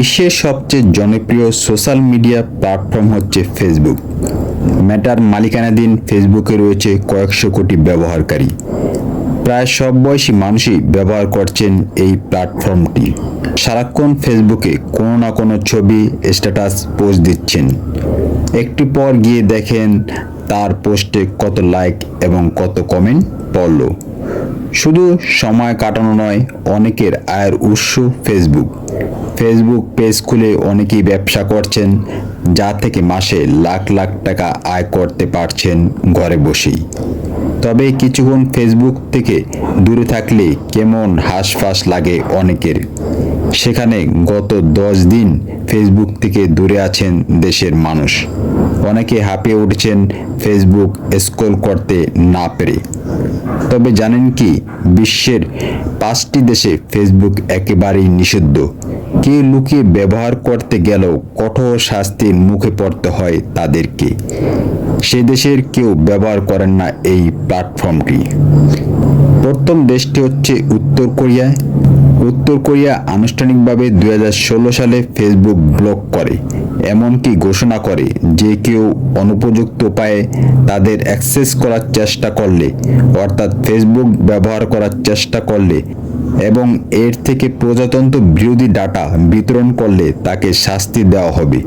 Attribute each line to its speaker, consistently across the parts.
Speaker 1: বিশ্বের সবচেয়ে জনপ্রিয় সোশ্যাল মিডিয়া প্ল্যাটফর্ম হচ্ছে ফেসবুক। মেটার মালিকানাধীন ফেসবুকে রয়েছে কয়েকশো কোটি ব্যবহারকারী। প্রায় সব বয়সী মানুষই ব্যবহার করছেন এই প্ল্যাটফর্মটি। সারাক্ষণ ফেসবুকে কোনো না কোনো ছবি, স্ট্যাটাস পোস্ট দিচ্ছেন। একটু পর গিয়ে দেখেন তার পোস্টে কত লাইক এবং কত কমেন্ট পড়ল। শুধু সময় কাটানো নয়, অনেকের আয়ের উৎস ফেসবুক ফেসবুক পেজ খুলে অনেকেই ব্যবসা করছেন, যা থেকে মাসে লাখ লাখ টাকা আয় করতে পারছেন ঘরে বসেই। তবে কিছুক্ষণ ফেসবুক থেকে দূরে থাকলে কেমন হাঁসফাঁস লাগে অনেকের। সেখানে গত দশ দিন ফেসবুক থেকে দূরে আছেন দেশের মানুষ। অনেকে হাঁপিয়ে উঠছেন ফেসবুক স্ক্রল করতে না পেরে। তবে জানেন কি, বিশ্বের পাঁচটি দেশে ফেসবুক একেবারেই নিষিদ্ধ। কে লুকিয়ে ব্যবহার করতে গেলেও কঠোর শাস্তির মুখে পড়তে হয় তাদেরকে। সে দেশের কেউ ব্যবহার করেন না এই প্ল্যাটফর্মটি প্রথম দেশটি হচ্ছে উত্তর কোরিয়া। উত্তর কোরিয়া আনুষ্ঠানিকভাবে দুই হাজার ষোলো সালে ফেসবুক ব্লক করে, এমনকি ঘোষণা করে যে কেউ অনুপযুক্ত উপায়ে তাদের অ্যাক্সেস করার চেষ্টা করলে, অর্থাৎ ফেসবুক ব্যবহার করার চেষ্টা করলে এবং এর থেকে প্রজাতন্ত্র বিরোধী ডাটা বিতরণ করলে তাকে শাস্তি দেওয়া হবে।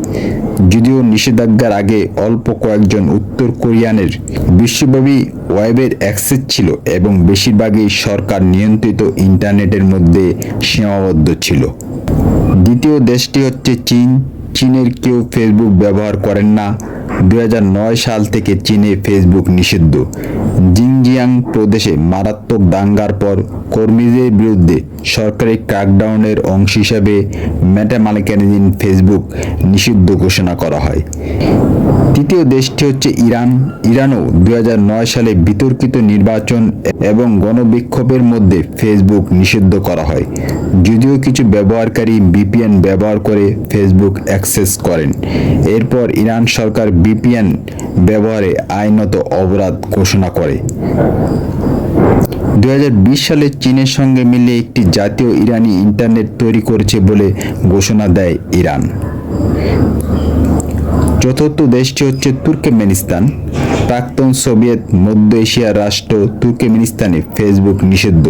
Speaker 1: যদিও নিষেধাজ্ঞার আগে অল্প কয়েকজন উত্তর কোরিয়ানের বিশ্বব্যাপী ওয়েবের অ্যাক্সেস ছিল এবং বেশিরভাগই সরকার নিয়ন্ত্রিত ইন্টারনেটের মধ্যে সীমাবদ্ধ ছিল। দ্বিতীয় দেশটি হচ্ছে চীন। চীনের কেউ ফেসবুক ব্যবহার করেন না। দু হাজার নয় সাল থেকে চীনে ফেসবুক নিষিদ্ধ। জিংজিয়াং প্রদেশে মারাত্মক দাঙ্গার পর কর্মীদের বিরুদ্ধে সরকারি ক্র্যাকডাউনের অংশ হিসাবে মেটা মালিকানাধীন ফেসবুক নিষিদ্ধ ঘোষণা করা হয়। তৃতীয় দেশটি হচ্ছে ইরান। ইরানও দুই হাজার নয় সালে বিতর্কিত নির্বাচন এবং গণবিক্ষোভের মধ্যে ফেসবুক নিষিদ্ধ করা হয়। যদিও কিছু ব্যবহারকারী বিপিএন ব্যবহার করে ফেসবুক অ্যাক্সেস করেন। এরপর ইরান সরকার বিপিএন ব্যবহারে আইনত অপরাধ ঘোষণা করে। দুই সালে চীনের সঙ্গে মিলে একটি জাতীয় ইরানি ইন্টারনেট তৈরি করেছে বলে ঘোষণা দেয় ইরান। চতুর্থ দেশটি হচ্ছে তুর্কমেনিস্তান। প্রাক্তন সোভিয়েত মধ্য এশিয়ার রাষ্ট্র তুর্কমেনিস্তানে ফেসবুক নিষিদ্ধ।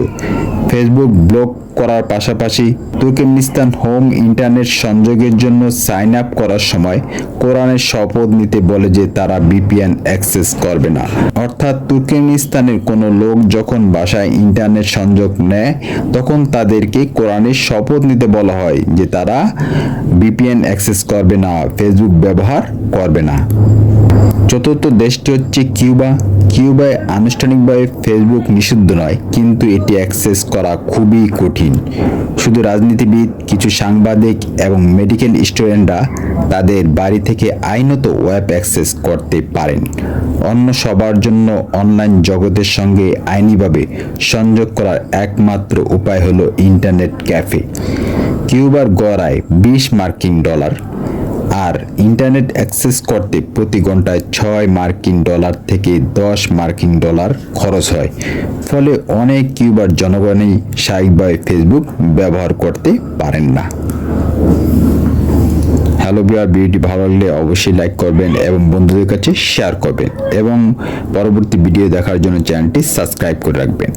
Speaker 1: ফেসবুক ব্লক করার পাশাপাশি তুর্কমেনিস্তান হোম ইন্টারনেট সংযোগের জন্য সাইন আপ করার সময় কোরআনের শপথ নিতে বলে যে তারা বিপিএন অ্যাক্সেস করবে না। অর্থাৎ তুর্কমেনিস্তানের কোনো লোক যখন বাসায় ইন্টারনেট সংযোগ নেয়, তখন তাদেরকে কোরআনের শপথ নিতে বলা হয় যে তারা বিপিএন অ্যাক্সেস করবে না ফেসবুক ব্যবহার করবে না। চতুর্থ দেশটি হচ্ছে কিউবা। কিউবায় আনুষ্ঠানিকভাবে ফেসবুক নিষিদ্ধ নয়, কিন্তু এটি অ্যাক্সেস করা খুবই কঠিন। শুধু রাজনীতিবিদ, কিছু সাংবাদিক এবং মেডিকেল স্টুডেন্টরা তাদের বাড়ি থেকে আইনত ওয়েব অ্যাক্সেস করতে পারেন। অন্য সবার জন্য অনলাইন জগতের সঙ্গে আইনিভাবে সংযোগ করার একমাত্র উপায় হলো ইন্টারনেট ক্যাফে। কিউবার গড় আয় বিশ মার্কিন ডলার। আর ইন্টারনেট অ্যাক্সেস করতে প্রতি ঘন্টায় ছয় মার্কিন ডলার থেকে দশ মার্কিন ডলার খরচ হয়। ফলে অনেক কিউবার জনগণই স্বাভাবিকভাবে ফেসবুক ব্যবহার করতে পারেন না। হ্যালো বিয়ার ভিডিওটি ভালো লাগলে অবশ্যই লাইক করবেন এবং বন্ধুদের কাছে শেয়ার করবেন এবং পরবর্তী ভিডিও দেখার জন্য চ্যানেলটি সাবস্ক্রাইব করে রাখবেন।